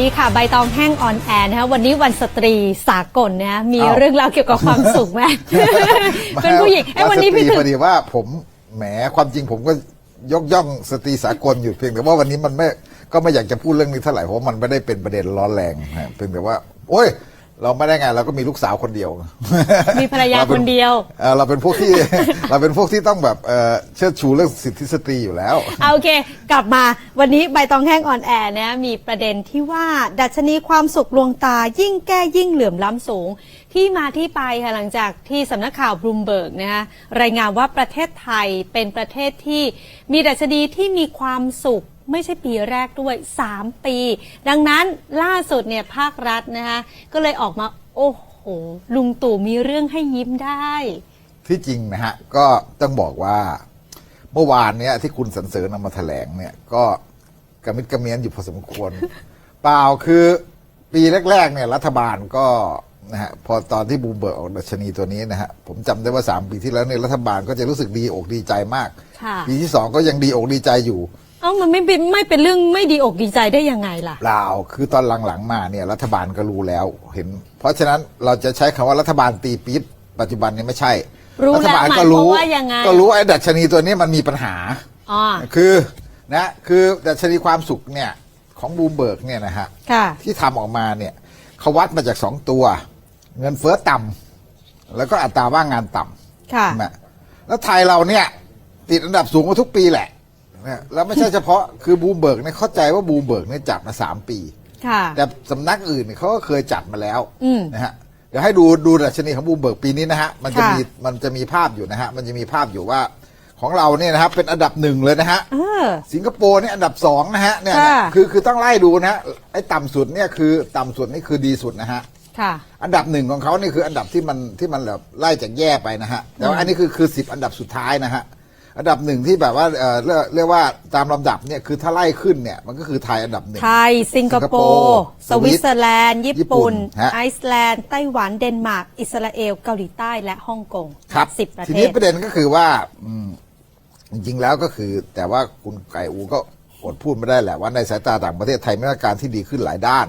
วัสดีค่ะ ใบตองแห้งออนแอร์นะคะวันนี้วันสตรีสากลนะมีอ้าวเรื่องราวเกี่ยวกับความสุขไหมเป็นผู้หญิงไอ้ยวันนี้พี่สตรีถึงพอดีว่าผมแหมความจริงผมก็ยกย่องสตรีสากลอยู่เพียงแต่ว่าวันนี้มันไม่ก็ไม่อยากจะพูดเรื่องนี้เท่าไหร่เพราะว่ามันไม่ได้เป็นประเด็นร้อนแรงนะเพียงแต่ว่า โอ้ย เราไม่ได้ไงเราก็มีลูกสาวคนเดียว มีภรรยาเป็คนเดียวเอ่อเราเป็นพวกที่ เราเป็นพวกที่ต้องแบบเอ่อเชิดชูเรื่องสิทธิสตรีอยู่แล้วเอาโอเค กลับมาวันนี้ใบตองแห้งออนแอร์นะมีประเด็นที่ว่า ดัชนีความสุขลวงตายิ่งแก้ยิ่งเหลื่อมล้ำสูง ที่มาที่ไปค่ะหลังจากที่สำนักข่าวบลูมเบิร์กนะคะรายงานว่าประเทศไทยเป็นประเทศที่มีดัชนีที่มีความสุข ไม่ใช่ปีแรกด้วย 3 ปี ดังนั้นล่าสุดเนี่ยภาครัฐนะคะก็เลยออกมา โอ้โห ลุงตู่มีเรื่องให้ยิ้มได้ ที่จริงนะฮะ ก็ต้องบอกว่า เมื่อวานเนี้ยที่คุณสันเสริญนำมาแถลงเนี่ย ก็กระมิดกระเมียนอยู่พอสมควร เปล่าคือปีแรก ๆ เนี่ย รัฐบาลก็นะฮะพอตอนที่บูมเบิร์กออกดัชนีตัวนี้นะฮะผมจำได้ว่าสามปีที่แล้วเนี่ยรัฐบาลก็จะรู้สึกดีอกดีใจมากค่ะปีที่สองก็ยังดีอกดีใจอยู่ เอ้ามันไม่เป็นไม่เป็นเรื่องไม่ดีอกดีใจได้ยังไงล่ะ เปล่าคือตอนหลังๆมาเนี่ยรัฐบาลก็รู้แล้วเห็น เพราะฉะนั้นเราจะใช้คำว่ารัฐบาลตีปี๊บปัจจุบันนี้ไม่ใช่รู้รัฐบาลแล้วก็รู้หมายความว่ายังไง ก็รู้ไอ้ดัชนีตัวนี้มันมีปัญหา อ๋อคือนะคือดัชนีความสุขเนี่ยของบูมเบิร์กเนี่ยนะฮะ ค่ะ ที่ทำออกมาเนี่ยเขาวัดมาจากสองตัว เงินเฟ้อต่ำแล้วก็อัตราว่างงานต่ำค่ะ ใช่ไหมแล้วไทยเราเนี่ย ติดอันดับสูงมาทุกปีแหละ นะแล้วไม่ใช่เฉพาะคือบูมเบิร์กเนี่ยเข้าใจว่าบูมเบิร์กเนี่ยจัดมาสามปี ค่ะ แต่สำนักอื่นเนี่ยเขาก็เคยจัดมาแล้วอืม นะฮะเดี๋ยวให้ดูดูดัชนีของบูมเบิร์กปีนี้นะฮะมันจะค่ะ มีมันจะมีภาพอยู่นะฮะมันจะมีภาพอยู่ว่าของเราเนี่ยนะครับเป็นอันดับหนึ่งเลยนะฮะ เออ สิงคโปร์เนี่ยอันดับสองนะฮะเนี่ยค่ะ คือคือต้องไล่ดูนะฮะไอ้ต่ำสุดเนี่ยคือต่ำสุดนี่คือดีสุดนะฮะค่ะ อันดับหนึ่งของเขานี่คืออันดับที่มันที่มันแบบไล่จากแย่ไปนะฮะแต่ว่าอันนี้คือคือสิบอันดับสุดท้ายนะฮะ อันดับหนึ่งที่แบบว่าเออเรียกเรียกว่าตามลำดับเนี่ยคือถ้าไล่ขึ้นเนี่ยมันก็คือไทยอันดับหนึ่ง ไทย สิงคโปสิงคโปร์ร์สวิตเซอร์แลนด์ ญี่ญี่ปุ่ปุ่นนฮะ ไอซ์แลนด์ ไต้หวัน เดนมาร์ก อิสราเอล เกาหลีใต้ และฮ่องกงครับสิบประทีเทนี้ศ ประเด็นก็คือว่าอืมจริงๆแล้วก็คือ แต่ว่าคุณไก่อูก็อดพูดไม่ได้แหละว่าในสายตาต่างประเทศไทยมีมาตรการที่ดีขึ้นหลายด้าน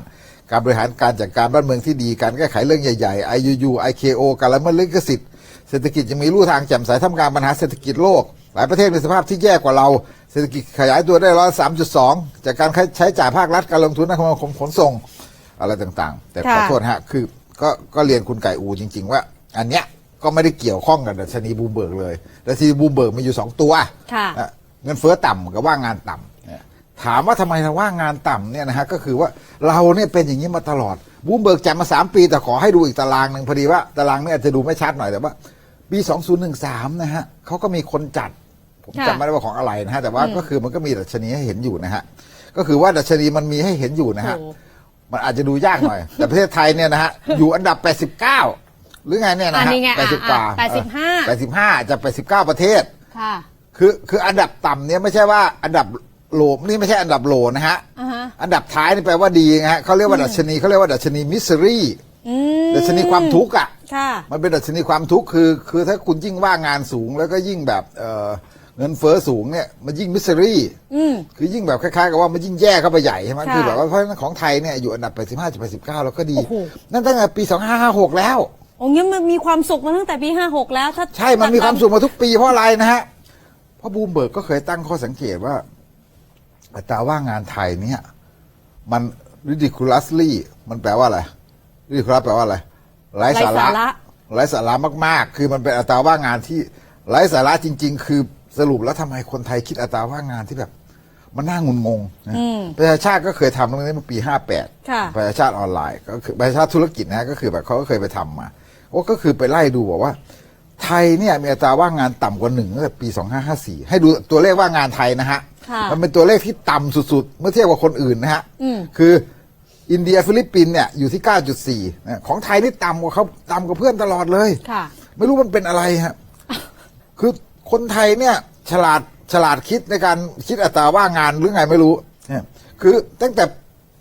การบริหารการจัดการบ้านเมืองที่ดีการแก้ไขเรื่องใหญ่ๆ IUU IKO การละเมิดลิขสิทธิ์เศรษฐกิจยังมีลู่ทางแจ่มใสท่ามกลางปัญหาเศรษฐกิจโลก หลายประเทศมีสภาพที่แย่กว่าเรา เศรษฐกิจขยายตัวได้ร้อยสามจุดสองจากการใช้จ่ายภาครัฐการลงทุนด้านคมนาคมขนส่งอะไรต่างๆ แต่ขอค่ะโทษฮะคือก็ก็เรียนคุณไก่อูจริง ๆ ว่า อันเนี้ยก็ไม่ได้เกี่ยวข้องกับดัชนีบูมเบิร์กเลยดัชนีบูมเบิร์กมีอยู่สองตัวค่ะนะเงินเฟ้อต่ำกับว่างงานต่ำเนี่ยถามว่าทำไมว่างงานต่ำเนี่ยนะฮะก็คือว่าเราเนี่ยเป็นอย่างนี้มาตลอดบูมเบิร์กจัดมาสามปี แต่ขอให้ดูอีกตารางหนึ่งพอดีว่า ตารางเนี่ยอาจจะดูไม่ชัดหน่อยแต่ว่าปี 2013 นะฮะเขาก็มีคนจัดผมค่ะ จำไม่ได้ว่าของอะไรนะฮะแต่ว่าก็คือมันก็มีดัชนีให้เห็นอยู่นะฮะก็คือว่าดัชนีมันมีให้เห็นอยู่นะฮะโอ้มันอาจจะดูยากหน่อย แต่ประเทศไทยเนี่ยนะฮะอยู่อันดับ 89 หรือไงเนี่ยนะอันฮะนี้ไงอะ80กว่าอะ85 85จะ89ประเทศค่ะคือคืออันดับต่ำเนี่ยไม่ใช่ว่าอันดับโหลนี่ไม่ใช่อันดับโหลนะฮะอ่าฮะอันดับท้ายนี่แปลว่าดีนะฮะเขาเรียกว่าดัชนีเขาเรียกว่าดัชนีมิสซิรี่อืมดัชนีความทุกข์อะค่ะมันเป็นดัชนีความทุกข์คือ คือถ้าคุณยิ่งว่างงานสูงแล้วก็ยิ่งแบบเออ เงินเฟ้อสูงเนี่ยมันยิ่งมิสซิรี่อืมคือยิ่งแบบคล้ายๆกับว่ามันยิ่งแย่เข้าไปใหญ่ใช่ไหมค่ะคือแบบว่าเพราะฉะนั้นของไทยเนี่ยอยู่อันดับ 85 89 แล้วก็ดีโอ้โหนั่นตั้งแต่ปี 2556 แล้วโอ้งั้นมันมีความสุขมาตั้งแต่ปีห้าหกแล้วถ้าใช่มันมีความสุขมาทุกปีเพราะอะไรนะฮะเพราะบูมเบิร์กก็เคยตั้งข้อสังเกตว่าอัตราว่างงานไทยเนี่ยมัน ridiculously มันแปลว่าอะไร ridiculous แปลว่าอะไรไร้สาไร้ระสาระไร้สาระมาก ๆ คือมันเป็นอัตราว่างงานที่ไร้สาระจริง ๆ คือ สรุปแล้วทำไมคนไทยคิดอัตราว่างงานที่แบบ มันน่างุนงงนะประชาชาติก็เคยทำตรงนี้เมื่อปี 58ค่ะประชาชาติออนไลน์ก็คือประชาชาติธุรกิจนะฮะก็คือแบบเขาก็เคยไปทำมาโอ้ก็คือไปไล่ดูบอกว่า ไทยเนี่ยมีอัตราว่างงานต่ำกว่าหนึ่งตั้งแต่ปี 2554 ให้ดูตัวเลขว่างงานไทยนะฮะค่ะมันเป็นตัวเลขที่ต่ำสุดๆ เมื่อเทียบกับคนอื่นนะฮะอืมคืออินเดียฟิลิปปินส์เนี่ยอยู่ที่ 9.4นะของไทยนี่ต่ำกว่าเขาต่ำกว่าเพื่อนตลอดเลยค่ะไม่รู้มันเป็นอะไรฮะ คือ คนไทยเนี่ยฉลาดฉลาดคิดในการคิดอัตราว่างงานหรือไงไม่รู้เนี่ยคือตั้งแต่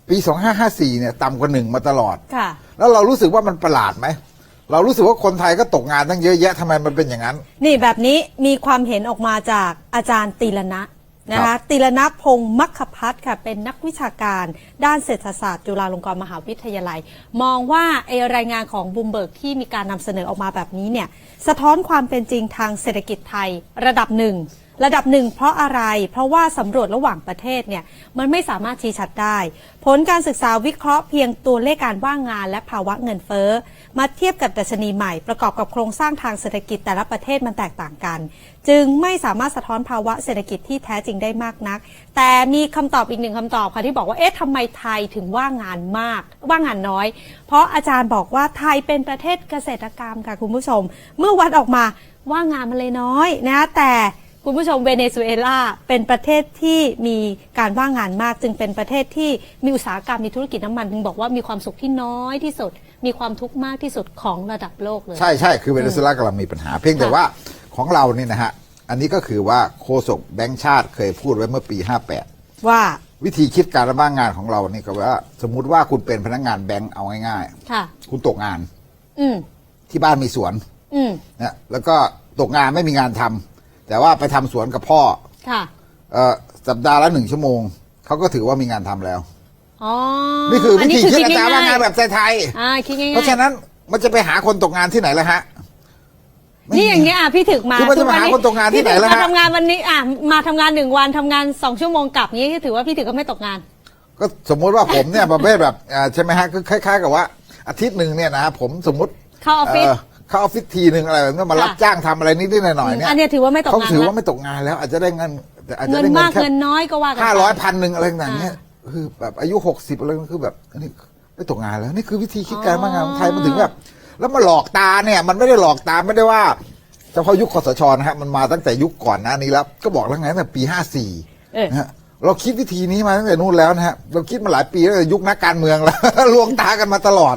ปี 2554 เนี่ยต่ำกว่าหนึ่งมาตลอด ค่ะ แล้วเรารู้สึกว่ามันประหลาดไหม เรารู้สึกว่าคนไทยก็ตกงานตั้งเยอะแยะทำไมมันเป็นอย่างนั้น นี่แบบนี้มีความเห็นออกมาจากอาจารย์ตีรณะนะ ครัคะบติรณพงศ์มัคคพัฒน์ค่ะเป็นนักวิชาการด้านเศรษฐศาสตร์จุฬาลงกรณ์มหาวิทยาลัย มองว่าไอรายงานของบูมเบิร์กที่มีการนำเสนอออกมาแบบนี้เนี่ยสะท้อนความเป็นจริงทางเศรษฐกิจไทยระดับหนึ่ง ระดับหนึ่งเพราะอะไร เพราะว่าสำรวจระหว่างประเทศเนี่ยมันไม่สามารถชี้ชัดได้ ผลการศึกษาวิเคราะห์เพียงตัวเลขการว่างงานและภาวะเงินเฟ้อ มาเทียบกับดัชนีใหม่ประกอบกับโครงสร้างทางเศรษฐกิจแต่ละประเทศมันแตกต่างกัน จึงไม่สามารถสะท้อนภาวะเศรษฐกิจที่แท้จริงได้มากนัก แต่มีคำตอบอีกหนึ่งคำตอบค่ะที่บอกว่าเอ๊ะทำไมไทยถึงว่างงานมาก ว่างงานน้อย เพราะอาจารย์บอกว่าไทยเป็นประเทศเกษตรกรรมค่ะคุณผู้ชม เมื่อวัดออกมาว่างงานมันเลยน้อยนะแต่ คุณผู้ชมเวเนซุเอลาเป็นประเทศที่มีการว่างงานมาก จึงเป็นประเทศที่มีอุตสาหกรรมมีธุรกิจน้ำมันถึงบอกว่ามีความสุขที่น้อยที่สุด มีความทุกข์มากที่สุดของระดับโลกเลย ใช่ใช่คือเวเนซุเอลากำลังมีปัญหา เพียงแต่ค่ะว่าของเรานี่นะฮะ อันนี้ก็คือว่าโฆษกแบงค์ชาติเคยพูดไว้เมื่อปี 58 ว่าวิธีคิดการระบ้างงานของเรานี่ก็ว่า สมมุติว่าคุณเป็นพนักงานแบงค์เอาง่ายค่ะๆคุณตกงาน อืมที่บ้านมีสวนอืมนะแล้วก็ตกงานไม่มีงานทำ แต่ว่าไปทำสวนกับพ่อ ค่ะ เอ่อสัปดาห์ละหนึ่งชั่วโมง เขาก็ถือว่ามีงานทำแล้ว อ๋อนี่คือวิธีคิดอัตราว่างงานๆแบบไทยอ่าคิดง่ายๆๆเพราะฉะนั้นมันจะไปหาคนตกงานที่ไหนล่ะฮะ นี่อย่างเงี้ยอะพี่ถึกมาคือมันจะทุวัมาหาคนตกงานที่ไหนล่ะพี่ถึกมาฮะทำงานวันนี้อะมาทำงานหนึ่งวันทำงานสองชั่วโมงกลับงี้ถือว่าพี่ถึกก็ไม่ตกงาน ก็สมมุติว่าผมเนี่ยประเภทแบบอ่าใช่ไหมฮะคือคล้าย ๆ กับว่าอาทิตย์หนึ่งเนี่ยนะผมสมมติเข้าออฟฟิศเข้าออฟฟิศทีหนึ่งอะไรแบบนี้มารับค่ะจ้างทำอะไรนิดๆหน่อยๆเนี่ยอันเนี้ยถือว่าไม่ตกงานเขาถือว่าละไม่ตกงานแล้ว อาจจะได้เงินแต่อาจจะเงินได้เงิมานกแค่เงินน้อยก็ว่ากันห้าร้อยไปพันหนึ่งอะไรต่างๆเนี่ยคือแบบอายุหกสิบอะไรมันคือแบบอันนี้ไม่ตกงานแล้วนี่คือวิธีคิดการว่างงานของไทยมันถึงแบบแล้วมาหลอกตาเนี่ยมันไม่ได้หลอกตาไม่ได้ว่าเฉพาะยุคคสชนะฮะมันมาตั้งแต่ยุคก่อนหน้านี้แล้ว ก็บอกแล้วไงตั้งแต่ปีห้าสี่เออนะฮะเราคิดวิธีนี้มาตั้งแต่นู่นแล้วนะฮะเราคิดมาหลายปีแล้วแต่ยุคนักการเมืองแล้วลวงตากันมาตลอด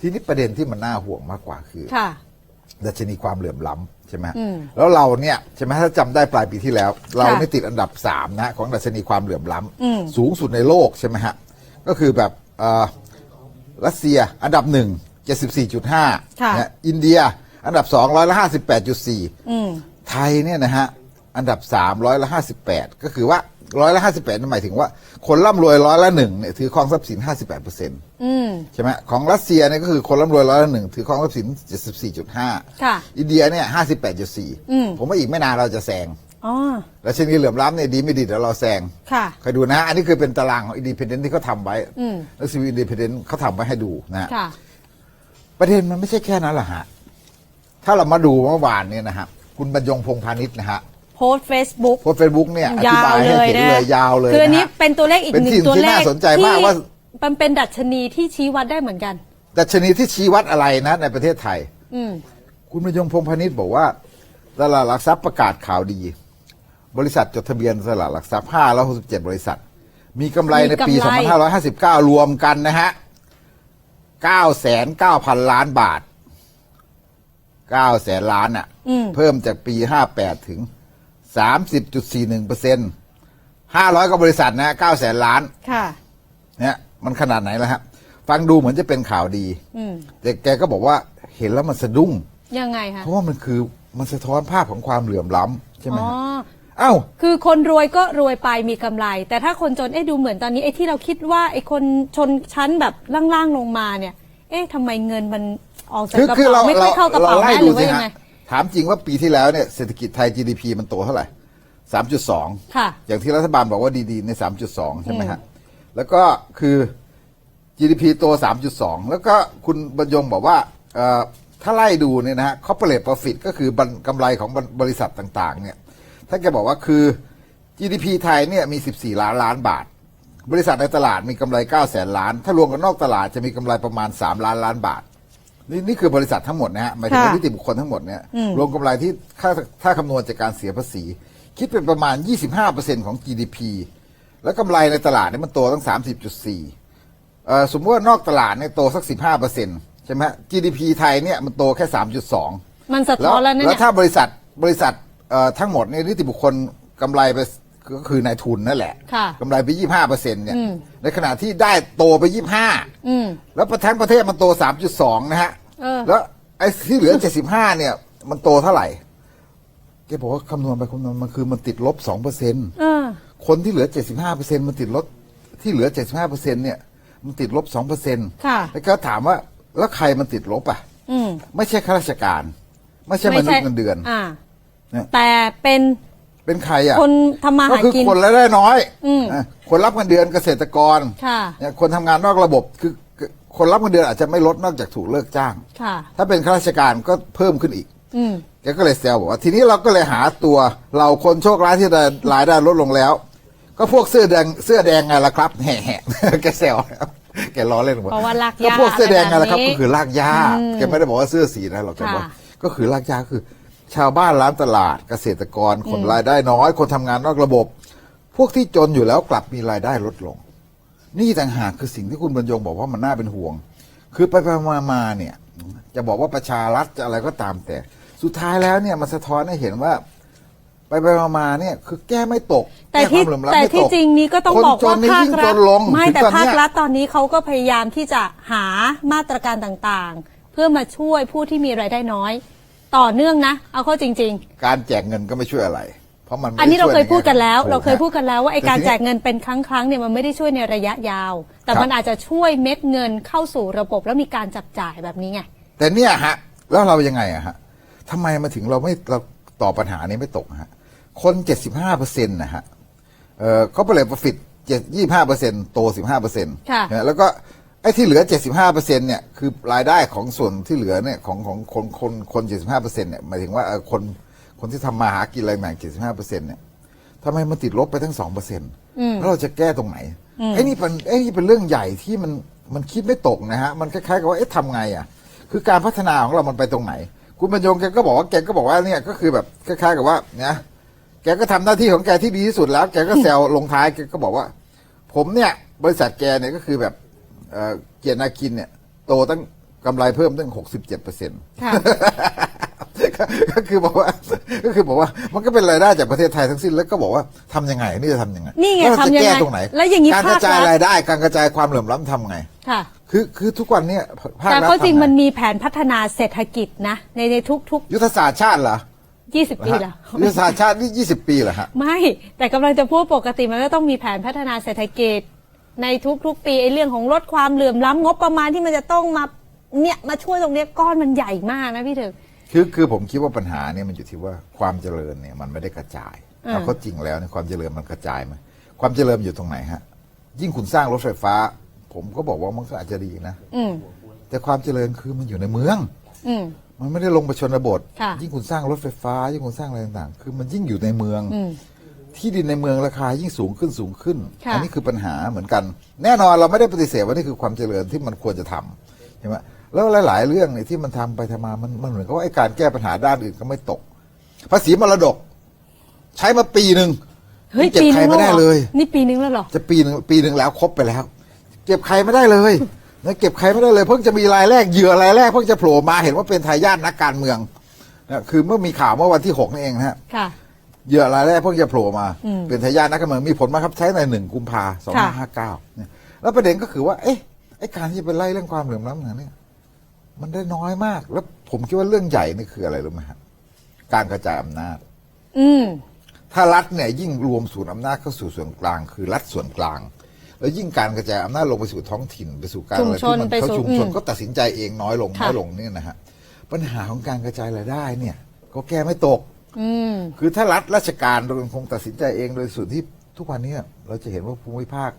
ทีนี้ประเด็นที่มันน่าห่วงมากกว่าคือค่ะ ดัชนีความเหลื่อมล้ำใช่ไหมอืมแล้วเราเนี่ยใช่ไหมถ้าจำได้ปลายปีที่แล้ว เราค่ะไม่ติดอันดับสามนะฮะของดัชนีความเหลื่อมล้อืมำสูงสุดในโลกใช่ไหมฮะ ก็คือแบบเอ่อรัสเซียอันดับหนึ่งเจ็ดสิบสี่จุดห้าค่ะอินเดียอันดับสองร้อยละห้าสิบแปดจุดสี่อืม ไทยเนี่ยนะฮะ อันดับสามร้อยละห้าสิบแปดก็คือว่า ร้อยละห้าสิบแปดนั่นหมายถึงว่า คนร่ำรวยร้อยละหนึ่งเนี่ยถือครองทรัพย์สินห้าสิบแปดเปอร์เซ็นต์อืมใช่ไหมของรัสเซียเนี่ยก็คือคนร่ำรวยร้อยละหนึ่งถือครองทรัพย์สินเจ็ดสิบสี่จุดห้าค่ะอินเดียเนี่ยห้าสิบแปดจุดสี่อืมผมว่าอีกไม่นานเราจะแซงอ๋อแล้วชนีเหลื่อมล้ำเนี่ยดีไม่ดีเดี๋ยวเราแซงค่ะคอยดูนะ อันนี้คือเป็นตารางของอินดีพ n เดนที่เขาทำไว้อืมแล้วซีวีอินดีพ n เดนเขาทำไว้ให้ดูนะค่ะประเด็นมันไม่ใช่แค่นั้นหรอกฮะถ้าเรามาดูเมื่อวานเนี่ยนะฮะคุณบรรยงพงษ์พาณิชย์นะฮะโพสเฟซบุ๊กโพสเฟซบุ๊กเนี่ยอธิยาวบายเลให้ยเห็นนะเลยยาวเลยคืออันนี้ะฮะเป็นตัวเลขอีกเป็นหนึ่สิ่งงตัวที่เลน่าขสนใจมากว่ามันเป็นดัชนีที่ชี้วัดได้เหมือนกัน ดัชนีที่ชี้วัดอะไรนะในประเทศไทย อืมคุณบรรยงพงษ์พาณิชย์บอกว่าตลาดหลักทรัพย์ประกาศข่าวดี บริษัทจดทะเบียนตลาดหลักทรัพย์567 บริษัท มีกำไรในปีมีกำไร2559 รวมกันนะฮะ 9,900 ล้านบาท 9แสนล้านอะอืมเพิ่มจากปี 58 ถึง 30.41เปอร์เซ็นต์500กว่าบริษัทนะ9แสนล้าน ค่ะ เนี่ยมันขนาดไหนแล้วฮะ ฟังดูเหมือนจะเป็นข่าวดี อืมแต่แกก็บอกว่าเห็นแล้วมันสะดุ้ง ยังไงคะเพราะว่ามันคือมันสะท้อนภาพของความเหลื่อมล้ำใช่ไหมอ๋อ ฮะเอ้า คือคนรวยก็รวยไปมีกำไร แต่ถ้าคนจนเอ๊ะดูเหมือนตอนนี้ไอ้ที่เราคิดว่าไอ้คนชนชั้นแบบล่างๆลงมาเนี่ย เอ๊ะทำไมเงินมันออกจากคือกระคือเป๋าเราไม่ค่เราอยเข้ากระเราเป๋าไล่แม่หดูรือว่าสิยังฮะไง ถามจริงว่าปีที่แล้วเนี่ยเศรษฐกิจไทย GDP มันโตเท่าไหร่สามจุดสองค่ะ อย่างที่รัฐบาลบอกว่าดีๆ ในสามจุดสองใช่ไหมฮะ แล้วก็คือ GDP โตสามจุดสองแล้วก็คุณบรรยงบอกว่าเอ่อถ้าไล่ดูเนี่ยนะฮะ corporate profit ก็คือบรรกำไรของบรรบริษัทต่าง ๆ เนี่ยถ้าแกบอกว่าคือ GDP ไทยเนี่ยมี 14 ล้านล้านบาท บริษัทในตลาดมีกำไร9แสนล้าน ถ้ารวมกันนอกตลาดจะมีกำไรประมาณ 3 ล้านล้านบาท นี่นี่คือบริษัททั้งหมดนะฮะหมายถึงว่าค่ะนิติบุคคลทั้งหมดเนี่ยรวมกำไรที่ค่าถ้าคำนวณจากการเสียภาษี คิดเป็นประมาณ 25%ของ GDP แล้วกำไรในตลาดเนี่ยมันโตตั้ง 30.4เอ่อสมมติว่านอกตลาดเนี่ยโตสัก 15%ใช่ไหมฮะ GDP ไทยเนี่ยมันโตแค่ 3.2 มันสะท้อนแล้วนะแล้วเนี่ย ถ้าบริษัทบริษัทเอ่อทั้งหมดเนี่ยนิติบุคคลกำไรไปก็คือนายทุนนั่นแหละค่ะกำไรไป 25เปอร์เซ็นต์เนี่ยอืมในขณะที่ได้โตไป 25 อืม แล้วประทั้งประเทศมันโต 3.2 นะฮะ เออ แล้วไอ้ที่เหลือ75เนี่ย มันโตเท่าไหร่แกบอกว่าคำนวณไปคำนวณมันคือมันติดลบ2เปอร์เซ็นต์เออ คนที่เหลือ75%มันติดลบที่เหลือ75%เนี่ย มันติดลบ2%ค่ะ แล้วก็ถามว่าแล้วใครมันติดลบอะ อืมไม่ใช่ข้าราชการ ไม่ใช่มนุษย์เงินเดือน อ่า เนี่ย แต่เป็นเป็นใครอะคนทำมาก็หาคือกิน คนรายได้น้อยอืมนะคนรับเงินเดือนเกษตรกร ค่ะ เนี่ยคนทำงานนอกระบบคือ คนรับเงินเดือนอาจจะไม่ลดนอกจากถูกเลิกจ้าง ค่ะ ถ้าเป็นข้าราชการก็เพิ่มขึ้นอีก อืม แกก็เลยแซวบอกว่า ทีนี้เราก็เลยหาตัวเราคนโชคร้ายที่ได้รายได้ลดลงแล้ว ก็พวกเสื้อแดงเสื้อแดงไงล่ะครับ แห่ๆแกแซวแกล้อเล่นบอกเพราะว่าลากก็หญ้าพวกเสื้อแดงไงล่ะครับ อะไรแบบนี้ก็คือลากหญ้าอืมแกไม่ได้บอกว่าเสื้อสีนะหรอกแกบอกค่ะ ก็คือลากหญ้าคือ ชาวบ้านร้านตลาดเกษตรกรคนรายได้น้อย คนทำงานนอกระบบ พวกที่จนอยู่แล้วกลับมีรายได้ลดลง นี่ต่างหากคือสิ่งที่คุณบรรยงบอกว่ามันน่าเป็นห่วง คือไปไปมามาเนี่ย จะบอกว่าประชารัฐจะอะไรก็ตามแต่ สุดท้ายแล้วเนี่ยมันสะท้อนให้เห็นว่า ไปไปมามาเนี่ย คือแก้ไม่ตกแต่ก้ที่ความเหลื่อมล้ำแต่ไม่ที่ตกจริงนี้ก็ต้องคนบอกจว่านนี่ภาคยิ่งรัจฐนลงไม่ถึงแต่ตอนภาเนี้คยรัฐตอนนี้เขาก็พยายามที่จะหามาตรการต่างๆ เพื่อมาช่วยผู้ที่มีรายได้น้อย ต่อเนื่องนะ เอาเข้าจริงการแจกเงินก็ไม่ช่วยอะไร เพราะมันไม่ๆอันนี้เราเคยพูดกันแล้วถูเราเคยพูดกันแล้วว่าไอแต่การทีนี้แจกเงินเป็นครั้งครั้งๆเนี่ยมันไม่ได้ช่วยในระยะยาว แต่ครับมันอาจจะช่วยเม็ดเงินเข้าสู่ระบบแล้วมีการจับจ่ายแบบนี้ไงแต่เนี่ยฮะแล้วเรายังไงอะฮะทำไมมาถึงเราไม่เราตอบปัญหานี้ไม่ตกฮะคนเจ็ดสิบห้าเปอร์เซ็นต์นะฮะเออเขาเปลี่ยนประฟิตเจ็ดยี่ห้าเปอร์เซ็นต์โตสิบห้าเปอร์เซ็นต์ค่ะแล้วก็ไอ้ที่เหลือเจ็ดสิบห้าเปอร์เซ็นต์เนี่ยคือรายได้ของส่วนที่เหลือเนี่ยของของคนคนคนเจ็ดสิบห้าเปอร์เซ็นต์เนี่ยหมายถึงว่าเออคน คนที่ทำมาหากินอะไรแบ่งเจ็ดสิบห้าเปอร์เซ็นต์เนี่ยทำไมมันติดลบไปทั้งสองเปอร์เซ็นต์แล้วเราจะแก้ตรงไหนไอ้นี่เป็นไอ้นี่เป็นเรื่องใหญ่ที่มันมันคิดไม่ตกนะฮะ มันคล้ายๆกับว่าเอ๊ะทำไงอะ คือการพัฒนาของเรามันไปตรงไหน คุณบรรยงแกก็บอกว่าแกก็บอกว่าเนี่ยก็คือแบบคล้ายๆกับว่าเนี่ยแกก็ทำหน้าที่ของแกที่ดีที่สุดแล้ว แกก็แซวลงท้ายแกก็บอกว่า ผมเนี่ยบริษัทแกเนี่ยก็คือแบบเอ่อเกียรตินาคินเนี่ย โตตั้งกำไรเพิ่มตั้งหกสิบเจ็ดเปอร์เซ็นต์ค่ะ ก็คือบอกว่า ก็คือบอกว่ามันก็เป็นรายได้จากประเทศไทยทั้งสิ้นแล้วก็บอกว่าทำยังไงนี่จะทำยังไงนี่ไงแล้วเราจะทำยังไงแก้ตรงไหน แล้วอย่างนี้การกระจายภาครัฐรายได้การกระจายความเหลื่อมล้ำทำไง ค่ะ คือคือทุกวันเนี่ยภาคแต่รัฐเขาจริงทำไมันมีแผนพัฒนาเศรษฐกิจนะ ในในทุกยุทธศาสตร์ชาติเหรอๆ20ปีแล้วยุทธศาสตร์ชาตินี่ยี่สิบปีเหรอฮะ ไม่ แต่กำลังจะพูดปกติมันก็ต้องมีแผนพัฒนาเศรษฐกิจ ในทุกๆ ปีไอ้เรื่องของลดความเหลื่อมล้ำงบประมาณที่มันจะต้องมาเนี่ยมาช่วยตรงเนี้ยก้อนมันใหญ่มากนะพี่ถึง คือคือผมคิดว่าปัญหาเนี่ยมันอยู่ที่ว่าความเจริญเนี่ยมันไม่ได้กระจายอืมเอาก็จริงแล้วเนี่ยความเจริญมันกระจายไหมความเจริญอยู่ตรงไหนฮะ ยิ่งคุณสร้างรถไฟฟ้า ผมก็บอกว่ามันก็อาจจะดีนะอืมแต่ความเจริญคือมันอยู่ในเมืองอืมมันไม่ได้ลงไปชนบทค่ะยิ่งคุณสร้างรถไฟฟ้า ยิ่งคุณสร้างอะไรต่างๆ คือมันยิ่งอยู่ในเมืองอืมที่ดินในเมืองราคายิ่งสูงขึ้นสูงขึ้นค่ะอันี้คือปัญหาเหมือนกัน แน่นอนเราไม่ได้ปฏิเสธว่านี่คือความเจริญที่มันควรจะทำใช่ไหม แล้วหลาย ๆ เรื่องเนี่ยที่มันทำไปทำมามันมันเหมือนกับว่าไอ้การแก้ปัญหาด้านอื่นก็ไม่ตก ภาษีมรดก ใช้มาปีหนึ่งเฮ้ยเก็บปีใครนึงไม่ได้แล้วเหรเลอยนี่ปีนึงแล้วเหรอ จะปีหนึ่งปีหนึ่งแล้วครบไปแล้ว เก็บใครไม่ได้เลยนะเก็บใครไม่ได้เลย เพิ่งจะมีรายแรกเหยื่อรายแรกเพิ่งจะโผล่มาเห็นว่าเป็นทายาทนักการเมืองนะคือเมื่อมีข่าวเมื่อวันที่หกนี่เองนะฮะค่ะเหยื่อรายแรกเพิ่งจะโผล่มาอืมเป็นทายาทนักการเมืองมีผลมาครับใช้ในหนึ่งกุมภาสองห้าห้าเก้าแล้วประเด็นก็คือว่า เอ๊ะไอ้การที่จะไปไล่เรื่องความเหลื่อมล้ำอย่างนี้ย มันได้น้อยมาก แล้วผมคิดว่าเรื่องใหญ่นี่คืออะไรรู้ไหมครับการกระจายอำนาจ อืม ถ้ารัฐเนี่ยยิ่งรวมศูนย์อำนาจเข้าสู่ส่วนกลาง คือรัฐส่วนกลาง แล้วยิ่งการกระจายอำนาจลงไปสู่ท้องถิ่นไปสู่การชุมอะไรชนที่มันไปเขาสู่ชุมชนอืมก็ตัดสินใจเองน้อยลงค่ะน้อยลงเนี่ยนะฮะปัญหาของการกระจายรายได้เนี่ย ก็แก้ไม่ตกอืมคือถ้ารัฐราชการโดยคงตัดสินใจเองโดยส่วนที่ทุกวันเนี้เราจะเห็นว่าภูมิภาค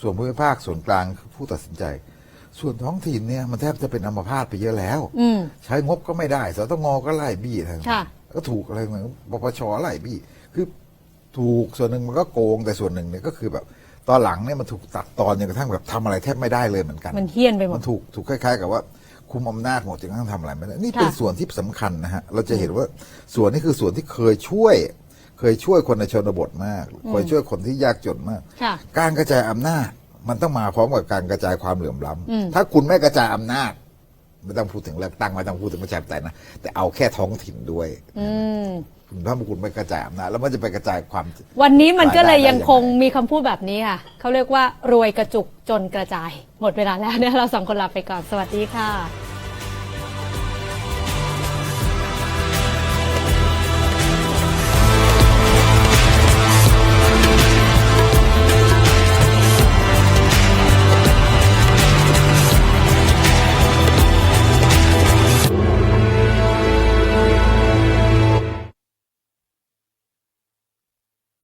ส่วนภูมิภาคส่วนกลางคือผู้ตัดสินใจ ส่วนท้องถิ่นเนี่ยมันแทบจะเป็นอัมพาตไปเยอะแล้ว อืม ใช้งบก็ไม่ได้สตงก็ไล่บี้ทางค่ะ ก็ถูกอะไรเหมือนปปชไล่บี้คือถูกส่วนหนึ่งมันก็โกงแต่ส่วนหนึ่งเนี่ยก็คือแบบตอนหลังเนี่ยมันถูกตัดตอนจนกระทั่งแบบทำอะไรแทบไม่ได้เลยเหมือนกัน มันเฮี้ยนไปหมดมันถูกถูกคล้ายๆ กับว่าคุมอำนาจหมดจนกระทั่งทำอะไรไม่ได้นี่เป็นค่ะ ส่วนที่สำคัญนะฮะ เราจะเห็นว่าส่วนนี้คือส่วนที่เคยช่วย เคยช่วยคนในชนบทมาก เคยช่วยคนที่ยากจนมาก ค่ะ การกระจายอำนาจ มันต้องมาพร้อมกับการกระจายความเหลื่อมล้อืมำถ้าคุณไม่กระจายอำนาจไม่ต้องพูดถึงเลือกตั้งไม่ต้องพูดถึงประชาธิปไตยนะแต่เอาแค่ท้องถิ่นด้วยอืมถ้าคุณไม่กระจายอำนาจแล้วมันจะไปกระจายความ วันนี้มันก็เลยรายได้ยังคงได้ยังไงมีคำพูดแบบนี้ค่ะเขาเรียกว่ารวยกระจุกจนกระจาย หมดเวลาแล้วเนี่ยเราสองคนลาไปก่อนสวัสดีค่ะ